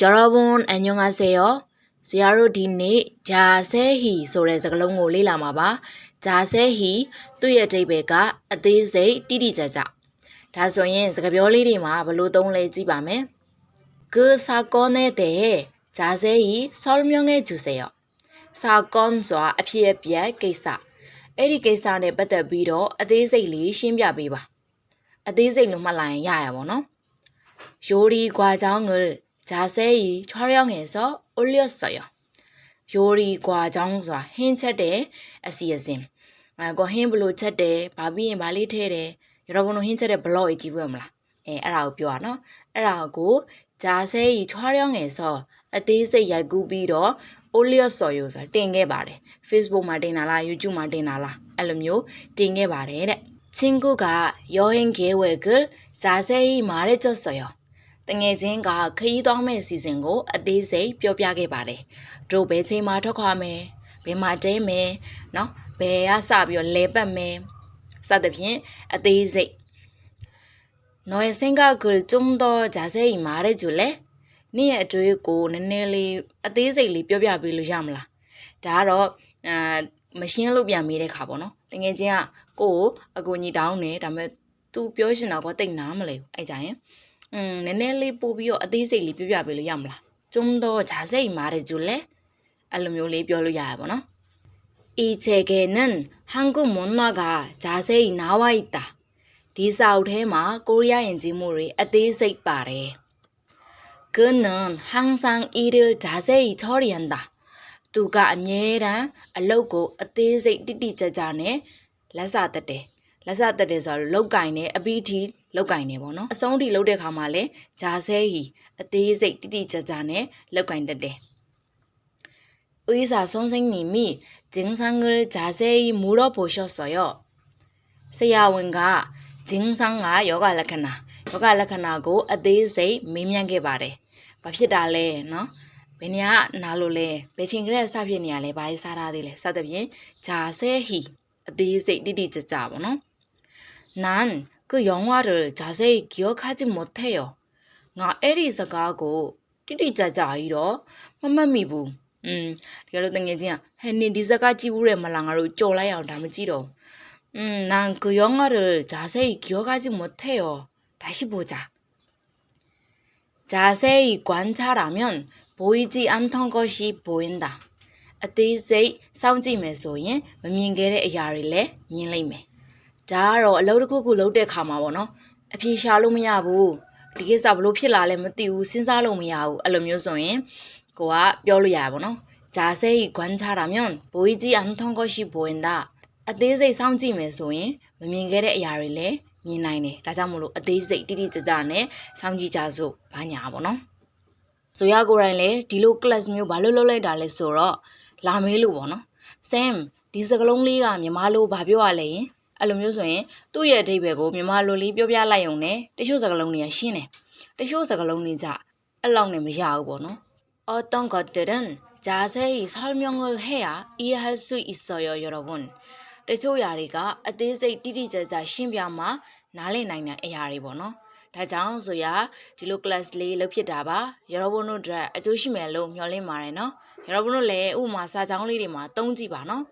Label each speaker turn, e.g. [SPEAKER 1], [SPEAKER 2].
[SPEAKER 1] 여러분 안녕하세요. ဆရာတို့ဒီနေ့ဂျာဆဲဟီဆိုတဲ့စကားလုံးကိုလေ့လာမှာပါ။ဂျာဆဲဟီသူ့ရဲ့အဓိပ္ပာယ်ကအသေးစိတ်တိတိကျကျ။ဒါဆိုရင်စကားပြောလေးတွေမှာဘယ်လိုသုံးလဲကြည့်ပါမယ်။그 사건에 대해 자세히 설명해 주세요. 사건ဆိုတာအဖြစ်အပျက်ကိစ္စ။အဲ့ဒီကိစ္စနဲ့ပတ်သက်ပြီးတော့အသေးစိတ်လေးရှင်းပြပေးပါ။အသေးစိတ်လို့မှတ်လိုက်ရင်ရရပါတော့။ 요리 과정을 자세히 촬영해서 올렸어요. 요리 과정ဆိုတာဟင်းချက်တဲ့အစီအစဉ်။အဲကိုဟင်းဘလို့ချက်တယ်။ဘာပြီးရင်ဘာလေးထည့်တယ်။여러분တို့ဟင်းချက်တဲ့ blog ကြီးကြည့်ဘူးမလား။အဲအဲ့ဒါကိုပြောတာနော်။အဲ့ဒါကို 자세히 촬영해서 အသေးစိတ်ရိုက်ကူးပြီးတော့ 올렸어요 ဆိုတာတင်ခဲ့ပါတယ်။ Facebook မှာတင်တာလား YouTube မှာတင်တာလားအဲ့လိုမျိုးတင်ခဲ့ပါတယ်တဲ့။ 친구가 여행 계획을 자세히 말해줬어요. တငယ်ချင်းကခရီးသွားမယ့်အစီအစဉ်ကိုအသေးစိတ်ပြောပြခဲ့ပါတယ်။တို့ဘယ်ချိန်မှထွက်ခွာမယ်။ဘယ်မှာတဲမယ်။နော်။ဘယ်ကစပြီးတော့လဲပတ်မယ်။စသဖြင့်အသေးစိတ်။ 너의 생각을 좀 더 자세히 말해 줄래? နေ့ရဲ့အတွေ့အကိုနည်းနည်းလေးအသေးစိတ်လေးပြောပြပေးလို့ရမလား။ဒါကတော့အာမရှင်းလို့ပြန်မေးတဲ့ခါပေါ့နော်။တငယ်ချင်းကကိုကိုအကူညီတောင်းတယ်ဒါပေမဲ့ तू ပြောရှင်တာကတိတ်နားမလဲဘူး။အဲ့ကြရင် อืมနည်းနည်းလေးပို့ပြီးတော့အသေးစိတ်လေးပြပြပေးလို့ရမလား။좀 더 자세히 말해 줄래? အဲ့လိုမျိုးလေးပြောလို့ရရပါတော့။이 책에는 한국 문화가 자세히 나와 있다. ဒီစာအုပ်ထဲမှာကိုရီးယားယဉ်ကျေးမှုတွေအသေးစိတ်ပါတယ်။ 그는 항상 일을 자세히 처리한다. သူကအမြဲတမ်းအလုပ်ကိုအသေးစိတ်တိတိကျကျနဲ့လက်စာတက်တယ်။ လက်စာတက်တယ်ဆိုတော့လောက်ကင်နဲ့အပီးထီလောက်ကင်နေပေါ့နော်။အဆုံးထိလောက်တဲ့ခါမှာလဲဂျာဆဲဟီအသေးစိတ်တိတိကျကျနဲ့လောက်ကင်တက်တယ်။ 의사 선생님이 증상을 자세히 물어보셨어요. ဆရာဝန်က증상과ယောဂလက္ခဏာယောဂလက္ခဏာကိုအသေးစိတ်မေးမြန်းခဲ့ပါတယ်။ဘာဖြစ်တာလဲနော်။ဘယ်နေရာနာလို့လဲဘယ်ချိန်ကလေးစဖြစ်နေရလဲဘာရေးစားထားသေးလဲစသဖြင့်ဂျာဆဲဟီအသေးစိတ်တိတိကျကျပေါ့နော်။ 난 그 영화를 자세히 기억하지 못해요. ငါအဲ့ဒီစကားကိုတိတိကျကျကြီးတော့မမှတ်မိဘူး။อืมတကယ်လို့တငယ်ချင်းကဟဲ့နင်ဒီစကားကြည့်ဘူးတယ်မလားငါတို့ကြော်လိုက်အောင်ဒါမကြည့်တော့ဘူး။ 음, 난 그 영화를 자세히 기억하지 못해요. 다시 보자. 자세히 관찰하면 보이지 않던 것이 보인다. အသေးစိတ်စောင့်ကြည့်မယ်ဆိုရင်မမြင်ခဲ့တဲ့အရာတွေလည်းမြင်လိမ့်မယ်။ ဒါကတော့အလုပ်တစ်ခုခုလုပ်တဲ့ခါမှာပေါ့နော်အပြေရှာလို့မရဘူးဒီကိစ္စဘလို့ဖြစ်လာလဲမသိဘူးစဉ်းစားလို့မရဘူးအဲ့လိုမျိုးဆိုရင်ကိုကပြောလို့ရပါဘောနော်ဂျာဆဲကြီးဂွမ်ချတာမြို့ဘိုးကြီးအန်ထုံကိုရှိဘွင်ဒါအသေးစိတ်စောင့်ကြည့်မယ်ဆိုရင်မမြင်ခဲ့တဲ့အရာတွေလည်းမြင်နိုင်တယ်ဒါကြောင့်မလို့အသေးစိတ်တိတိကျကျနဲ့စောင့်ကြည့်ကြစို့ဘာညာပါဘောနော်ဇိုရကိုရိုင်းလည်းဒီလို class မျိုးဘာလို့လုပ်လိုက်တာလဲဆိုတော့လာမေးလို့ပေါ့နော် Sam ဒီစကလုံးလေးကမြမလို့ဘာပြောရလဲရင် အဲ့လိုမျိုးဆိုရင်သူ့ရဲ့အဓိပ္ပာယ်ကိုမြန်မာလိုလေးပြောပြလိုက်ရုံနဲ့တချို့စကားလုံးတွေကရှင်းတယ်တချို့စကားလုံးတွေကြအဲ့လောက်နဲ့မရဘူးပေါ့နော်အော်တန်ကတရန်ဂျာဆဲဤဆောလ်မြောင်ငယ်ဟဲယာဤဟဆူဤဆော်ယောယောရဝန်တချို့ຢာတွေကအသေးစိတ်တိတိကျကျရှင်းပြမှနားလည်နိုင်တဲ့အရာတွေပေါ့နော်ဒါကြောင့်ဆိုရဒီလို class လေးလုပ်ဖြစ်တာပါရောဘုန်းတို့အတွက်အကျိုးရှိမယ်လို့မျှော်လင့်ပါတယ်နော်ရောဘုန်းတို့လည်းဥပမာစာကြောင်းလေးတွေမှာသုံးကြည့်ပါနော်